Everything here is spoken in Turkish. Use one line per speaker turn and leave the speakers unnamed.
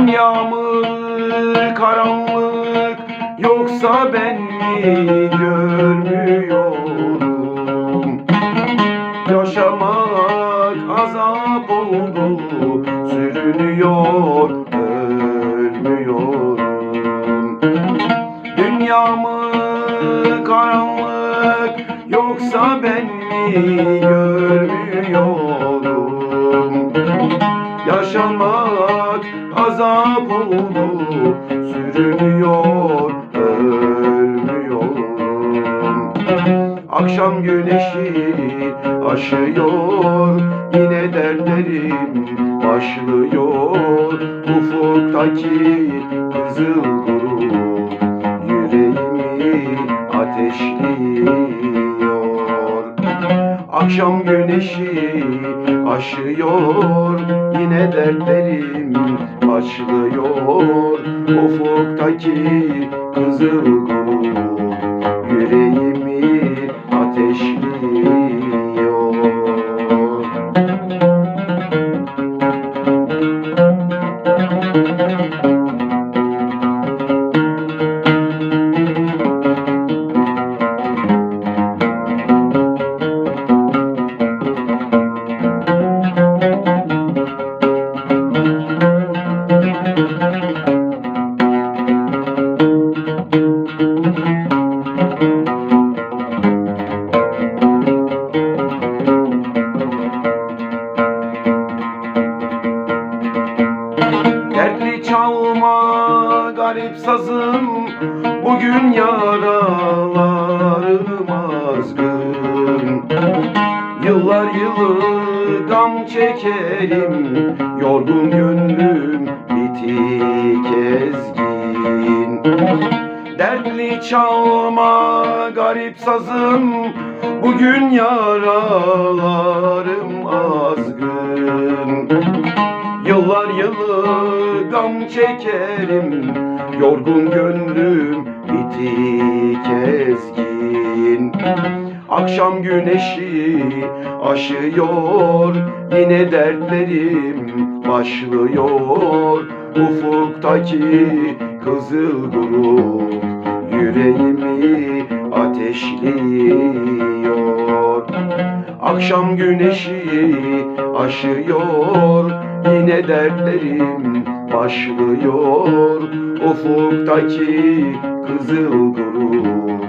dünya mı karanlık. Yoksa ben mi görmüyorum? Yaşamak azap oldu sürünüyor ölmüyorum. Dünya mı karanlık yoksa ben mi görmüyorum? Yaşamak Akşam güneşi aşıyor Yine dertlerim başlıyor. Ufuktaki kızıl grup Yüreğimi ateşliyor. Akşam güneşi aşıyor Yine dertlerim başlıyor. Ufuktaki kızıl grup garip sazım Bugün yaralarım azgın. Yıllar yılı gam çekerim Yorgun gönlüm bitik ezgin. Dertli çalma garip sazım Bugün yaralarım azgın çekerim. Yorgun gönlüm bitik ezgin. Akşam güneşi aşıyor Yine dertlerim başlıyor. Ufuktaki kızıl grup Yüreğimi ateşliyor. Akşam güneşi aşıyor Yine dertlerim başlıyor. Ufuktaki kızıl grup